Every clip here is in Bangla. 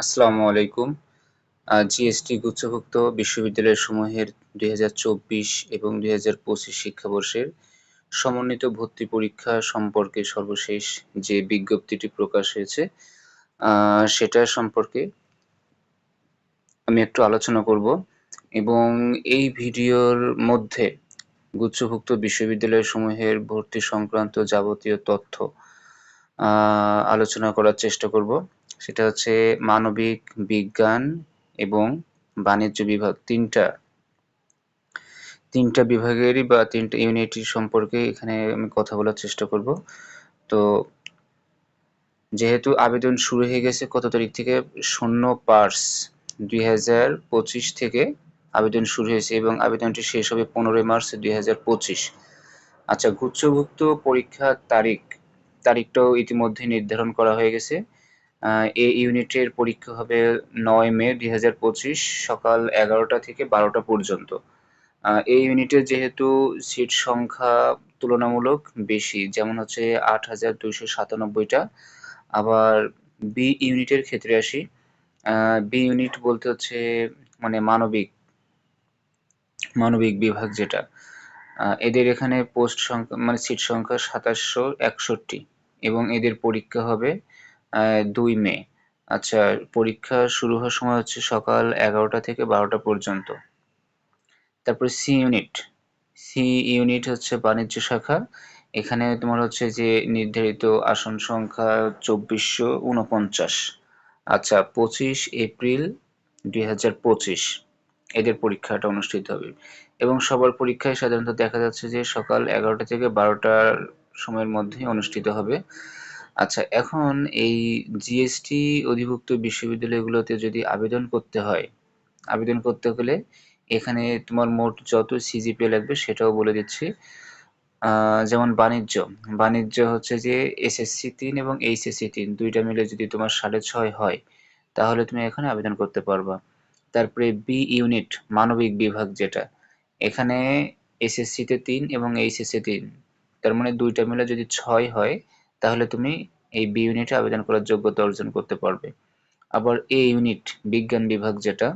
আসসালামু আলাইকুম। জিএসটি গুচ্ছভুক্ত বিশ্ববিদ্যালয় সমূহের দুই হাজার চব্বিশ এবং দুই হাজার পঁচিশ শিক্ষাবর্ষের সমন্বিত ভর্তি পরীক্ষা সম্পর্কে সর্বশেষ যে বিজ্ঞপ্তিটি প্রকাশ হয়েছে সেটা সম্পর্কে আমি একটু আলোচনা করব এবং এই ভিডিওর মধ্যে গুচ্ছভুক্ত বিশ্ববিদ্যালয় সমূহের ভর্তি সংক্রান্ত যাবতীয় তথ্য আলোচনা করার চেষ্টা করব। সেটা হচ্ছে মানবিক বিজ্ঞান এবং বাণিজ্য বিভাগ, তিনটা। তিনটা বিভাগেরই বা তিনটা ইউনিটির সম্পর্কে এখানে আমি কথা বলার চেষ্টা করব। তো যেহেতু আবেদন শুরু হয়ে গেছে, কত তারিখ থেকে? শূন্য পার্স দুই হাজার পঁচিশ থেকে আবেদন শুরু হয়েছে এবং আবেদনটি শেষ হবে পনেরোই মার্চ দুই হাজার পঁচিশ। আচ্ছা গুচ্ছভুক্ত পরীক্ষার তারিখ, তারিখটাও ইতিমধ্যে নির্ধারণ করা হয়ে গেছে। এই ইউনিটের পরীক্ষা হবে নয় মে দুই হাজার পঁচিশ সকাল এগারোটা থেকে বারোটা পর্যন্ত। এই ইউনিটের যেহেতু সিট সংখ্যা তুলনামূলক বেশি, যেমন হচ্ছে আট হাজার দুইশো সাতানব্বইটা, আবার বি ইউনিটের ক্ষেত্রে আসি বি ইউনিট বলতে হচ্ছে মানে মানবিক মানবিক বিভাগ যেটা। এদের এখানে পোস্ট সংখ্যা মানে সিট সংখ্যা সাতাশশো একষট্টি এবং এদের পরীক্ষা হবে দুই মে। আচ্ছা পরীক্ষা শুরু হওয়ার সময় হচ্ছে সকাল এগারোটা থেকে বারোটা পর্যন্ত। তারপর সি ইউনিট। সি ইউনিট হচ্ছে বাণিজ্য শাখা। এখানে তোমার হচ্ছে যে নির্ধারিত আসন সংখ্যা চব্বিশশো উনপঞ্চাশ আচ্ছা পঁচিশ এপ্রিল দুই হাজার পঁচিশ। এদের পরীক্ষাটা অনুষ্ঠিত হবে। এবং সবার পরীক্ষায় সাধারণত দেখা যাচ্ছে যে সকাল এগারোটা থেকে বারোটার সময়ের মধ্যে অনুষ্ঠিত হবে। আচ্ছা এখন এই জিএসটি অধিভুক্ত বিশ্ববিদ্যালয়গুলোতে যদি আবেদন করতে হয়, আবেদন করতে হলে এখানে তোমার মোট যত সিজিপি লাগবে সেটাও বলে দিচ্ছি। যেমন বাণিজ্য বাণিজ্য হচ্ছে যে এসএসসি তিন এবং এইচএসসি তিন, দুইটা মিলে যদি তোমার সাড়ে ছয় হয়, তাহলে তুমি এখানে আবেদন করতে পারবা। তারপরে বি ইউনিট মানবিক বিভাগ যেটা, এখানে এসএসসিতে তিন এবং এইচএসসি তিন, তার মানে দুইটা মিলে যদি ছয় হয় তাহলে তুমি এই বি ইউনিটে আবেদন করার যোগ্যতা অর্জন করতে পারবে। আবার এ ইউনিট বিজ্ঞান বিভাগ যেটা,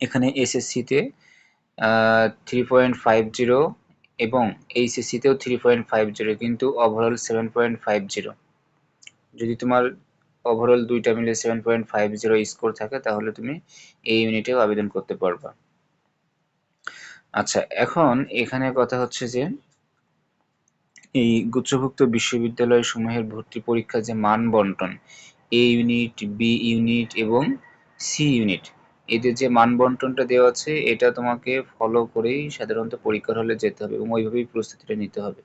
এখানে এসএসসিতে থ্রি পয়েন্ট ফাইভ জিরো এবং এইচএসসিতেও থ্রি পয়েন্ট ফাইভ জিরো কিন্তু overall seven point five zero যদি তোমার ওভারঅল দুইটা মিলে seven point five zero score থাকে, তাহলে তুমি এই ইউনিটেও আবেদন করতে পারবা। আচ্ছা এখন এখানে কথা হচ্ছে যে এই গুচ্ছভুক্ত বিশ্ববিদ্যালয় সমূহের ভর্তি পরীক্ষার যে মান বন্টন, এ ইউনিট, বি ইউনিট এবং সি ইউনিট, এদের যে মান বন্টনটা দেওয়া আছে, এটা তোমাকে ফলো করেই সাধারণত পরীক্ষার হলে যেতে হবে এবং ওইভাবেই প্রস্তুতিটা নিতে হবে।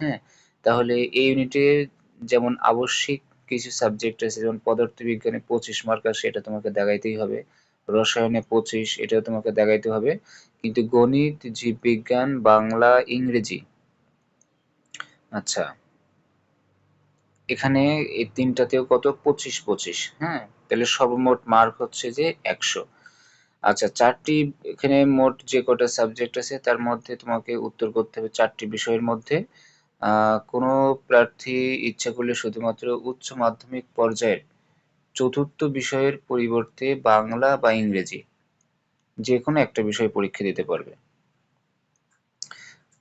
হ্যাঁ? তাহলে এই ইউনিটে যেমন আবশ্যিক কিছু সাবজেক্ট আছে, যেমন পদার্থবিজ্ঞানে পঁচিশ মার্ক আসে, এটা তোমাকে দেখাইতেই হবে। রসায়নে পঁচিশ, এটাও তোমাকে দেখাইতে হবে। কিন্তু গণিত, জীববিজ্ঞান, বাংলা, ইংরেজি আচ্ছা। এখানে এই তিনটাতেও কত? পঁচিশ পঁচিশ। হ্যাঁ? তাহলে সর্বমোট মার্ক হচ্ছে যে একশো। আচ্ছা চারটি, এখানে মোট যে কটা সাবজেক্ট আছে, তার মধ্যে তোমাকে উত্তর করতে হবে চারটি বিষয়ের মধ্যে। কোনো প্রার্থী ইচ্ছা করলে শুধুমাত্র উচ্চ মাধ্যমিক পর্যায়ের চতুর্থ বিষয়ের পরিবর্তে বাংলা বা ইংরেজি যে কোনো একটা বিষয় পরীক্ষা দিতে পারবে।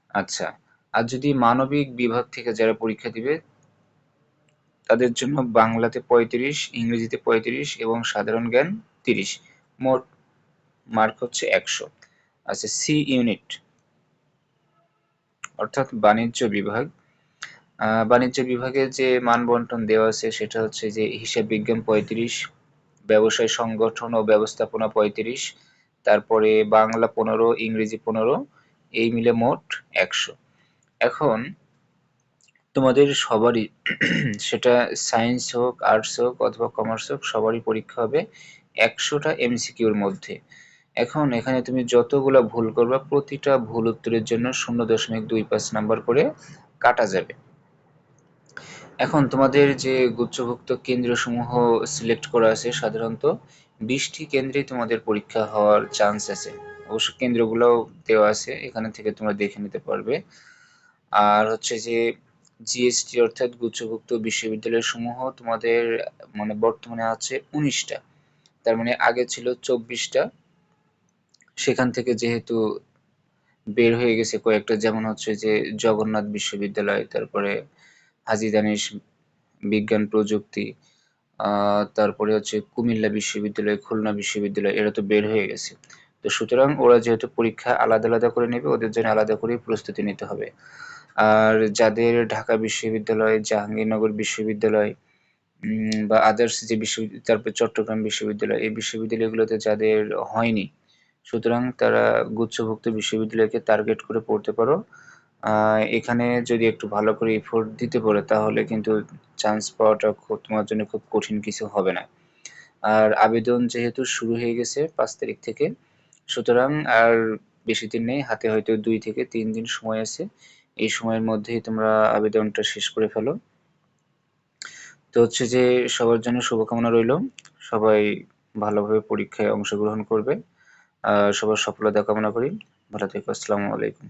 আচ্ছা আর যদি মানবিক বিভাগ থেকে যারা পরীক্ষা দিবে, তাদের জন্য বাংলাতে পঁয়ত্রিশ, ইংরেজিতে পঁয়ত্রিশ এবং সাধারণ জ্ঞান তিরিশ। মোট মার্ক হচ্ছে একশো। আচ্ছা সি ইউনিট, অর্থাৎ বাণিজ্য বিভাগ। বাণিজ্য বিভাগে যে মান বন্টন দেওয়া আছে, সেটা হচ্ছে যে হিসাব বিজ্ঞান পঁয়ত্রিশ, ব্যবসায় সংগঠন ও ব্যবস্থাপনা পঁয়ত্রিশ, তারপরে বাংলা পনেরো, ইংরেজি পনেরো, এই মিলে মোট একশো। এখন তোমাদের সবারই সেটা সায়েন্স হোক আর্টস হোক অথবা কমার্স হোক, সবারই পরীক্ষা হবে একশোটা এমসিকিউর মধ্যে। এখন এখানে তুমি যতগুলো ভুল করবা, প্রতিটা ভুল উত্তরের জন্য শূন্য দশমিক দুই পাঁচ নাম্বার করে কাটা যাবে। এখন তোমাদের যে গুচ্ছভুক্ত কেন্দ্রসমূহ সিলেক্ট করা আছে সাধারণত বিশটি কেন্দ্রে তোমাদের পরীক্ষা হওয়ার চান্স আছে। অবশ্য কেন্দ্রগুলোও দেওয়া আছে, এখানে থেকে তোমরা দেখে নিতে পারবে। আর হচ্ছে যে জিএসটি অর্থাৎ গুচ্ছভুক্ত বিশ্ববিদ্যালয় সমূহ তোমাদের মানে বর্তমানে আছে উনিশটা। তার মানে আগে ছিল চব্বিশটা। সেখান থেকে যেহেতু বের হয়ে গেছে কয়েকটা, যেমন হচ্ছে যে জগন্নাথ বিশ্ববিদ্যালয়, তারপরে হাজি দানিশ বিজ্ঞান প্রযুক্তি তারপরে হচ্ছে কুমিল্লা বিশ্ববিদ্যালয়, খুলনা বিশ্ববিদ্যালয়, এরা তো বের হয়ে গেছে। তো সুতরাং ওরা যেহেতু পরীক্ষা আলাদা আলাদা করে নেবে, ওদের জন্য আলাদা করে প্রস্তুতি নিতে হবে। আর যাদের ঢাকা বিশ্ববিদ্যালয়, জাহাঙ্গীরনগর বিশ্ববিদ্যালয় বা আদার্স যে বিশ্ববিদ্যালয়, তারপর চট্টগ্রাম বিশ্ববিদ্যালয়, এই বিশ্ববিদ্যালয়গুলোতে যাদের হয়নি, সুতরাং তারা গুচ্ছভুক্ত বিশ্ববিদ্যালয়কে টার্গেট করে পড়তে পারো। এখানে যদি একটু ভালো করে এফোর্ট দিতে পারো, তাহলে কিন্তু চান্স পাওয়াটা খুব, তোমার জন্য খুব কঠিন কিছু হবে না। আর আবেদন যেহেতু শুরু হয়ে গেছে পাঁচ তারিখ থেকে সুতরাং আর বেশি দিন নেই, হাতে হয়তো দুই থেকে তিন দিন সময় আছে। এই সময়ের মধ্যেই তোমরা আবেদনটা শেষ করে ফেলো। তো হচ্ছে যে, সবার জন্য শুভকামনা রইল। সবাই ভালোভাবে পরীক্ষায় অংশগ্রহণ করবে। সবার সফলতা কামনা করি। ভালো থেকো, আসসালামু আলাইকুম।